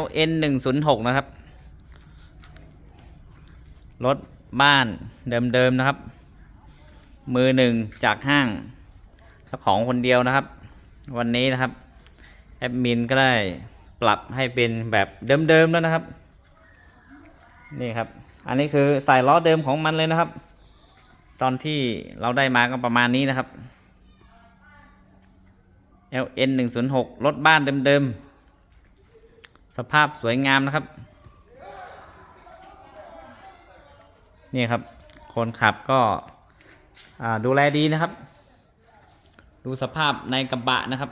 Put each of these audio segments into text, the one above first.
LN 1 0 6 นะครับ รถบ้านเดิมๆนะครับ มือหนึ่งจากห้างเจ้าของคนเดียวนะครับ วันนี้นะครับ แอดมินก็ได้ปรับให้เป็นแบบเดิมๆแล้วนะครับ นี่ครับ อันนี้คือใส่ล้อเดิมของมันเลยนะครับ ตอนที่เราได้มาก็ประมาณนี้นะครับ LN 1 0 6 รถบ้านเดิมๆ สภาพสวยงามนะครับ นี่ครับ คนขับก็ดูแลดีนะครับ ดูสภาพในกระบะนะครับ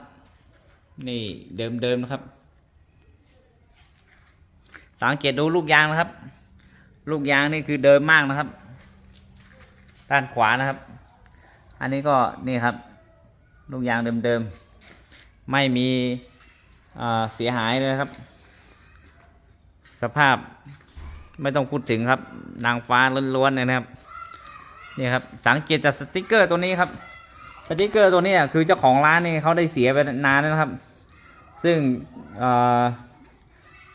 นี่เดิมๆนะครับ สังเกตดูลูกยางนะครับ ลูกยางนี่คือเดิมมากนะครับ ด้านขวานะครับ อันนี้ก็นี่ครับ ลูกยางเดิมๆ ไม่มีเสียหายเลยครับ สภาพไม่ต้องพูดถึงครับ นางฟ้าล้วนๆเลยนะครับนี่ครับสังเกตจากสติกเกอร์ตัวนี้ครับ สติกเกอร์ตัวนี้คือเจ้าของร้านนี่เขาได้เสียไปนานแล้วนะครับ ซึ่ง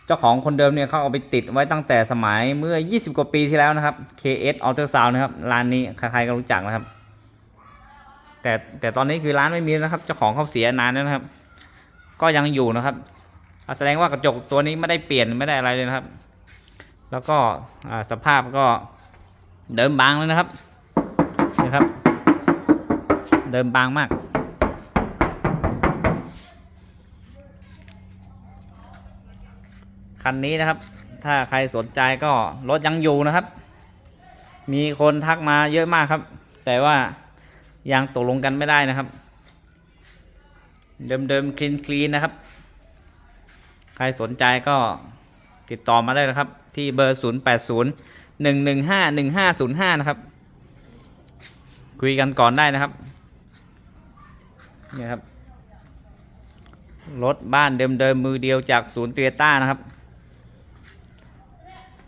เจ้าของคนเดิมเนี่ยเขาเอาไปติดไว้ตั้งแต่สมัยเมื่อ 20 กว่าปีที่แล้วนะครับ KS Ultrasound นะครับร้านนี้ใครๆก็รู้จักนะครับ แต่แต่ตอนนี้คือร้านไม่มีนะครับ เจ้าของเขาเสียนานแล้วนะครับ ก็ยังอยู่นะครับ แสดงว่ากระจกตัวนี้ไม่ได้เปลี่ยนไม่ได้อะไรเลยนะครับ แล้วก็สภาพก็เดิมบางเลยนะครับนี่ครับ เดิมบางมาก คันนี้นะครับ ถ้าใครสนใจก็รถยังอยู่นะครับ มีคนทักมาเยอะมากครับ แต่ว่ายังตกลงกันไม่ได้นะครับ เดิมๆคลีนคลีนนะครับ ครสนใจก็ติดต่อมาได้นะครับ ที่เบอร์ 0 8 0 1 1 5 1 5 0 5 นะครับ คุยกันก่อนได้นะครับนี่ครับ รถบ้านเดิมๆมือเดียวจากศูนย์เตียต้านะครับ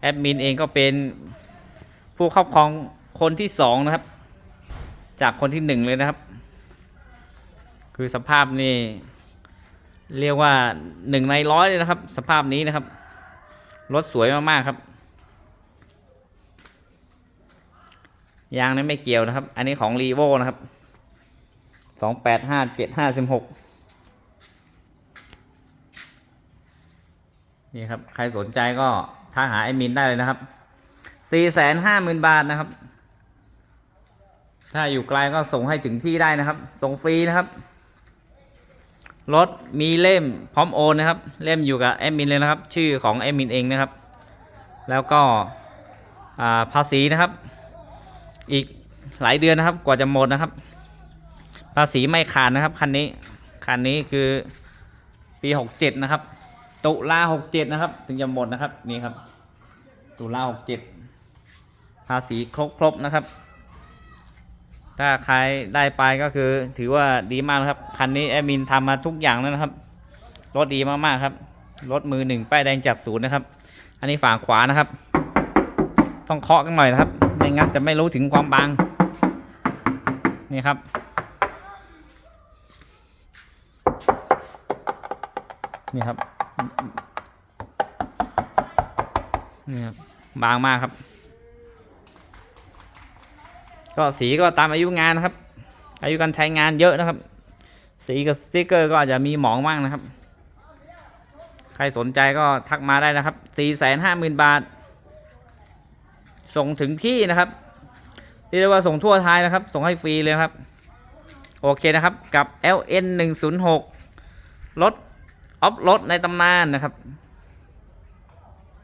แอดมินเองก็เป็นผู้ครอบครองคนที่สองนะครับ จากคนที่หนึ่งเลยนะครับ คือสภาพนี่ เรียกว่าหนึ่งในร้อยเลยนะครับ สภาพนี้นะครับ รถสวยมากๆครับ ยางนั้นไม่เกี่ยวนะครับ อันนี้ของรีโวนะครับสองแปดห้าเจ็ดห้าสิบหกนี่ครับ ใครสนใจก็ทักหาไอมินได้เลยนะครับสี่แสนห้าหมื่นบาทนะครับ ถ้าอยู่ไกลก็ส่งให้ถึงที่ได้นะครับ ส่งฟรีนะครับ รถมีเล่มพร้อมโอนนะครับ เล่มอยู่กับแอดมินเลยนะครับ ชื่อของแอดมินเองนะครับ แล้วก็ภาษีนะครับ อีกหลายเดือนนะครับ กว่าจะหมดนะครับ ภาษีไม่ขาดนะครับคันนี้คันนี้คือปีหกเจ็ดนะครับ ตุลาหกเจ็ดนะครับ ถึงจะหมดนะครับนี่ครับ ตุลาหกเจ็ดภาษีครบครบนะครับ ถ้าใครได้ไปก็คือ ถือว่าดีมากนะครับ คันนี้แอดมินทำมาทุกอย่างแล้วนะครับ รถดีมากๆครับ รถมือหนึ่งป้ายแดงจากศูนย์นะครับ อันนี้ฝั่งขวานะครับ ต้องเคาะกันหน่อยนะครับ ไม่งั้นจะไม่รู้ถึงความบาง นี่ครับนี่ครับนี่ครับบางมากครับ ก็สีก็ตามอายุงานนะครับ อายุการใช้งานเยอะนะครับ สีกับสติกเกอร์ก็อาจจะมีหมองบ้างนะครับ ใครสนใจก็ทักมาได้นะครับ450,000บาท ส่งถึงที่นะครับเรียกว่าส่งทั่วไทยนะครับ ส่งให้ฟรีเลยครับ โอเคนะครับกับ LN 106รถออฟรถในตำนานนะครับ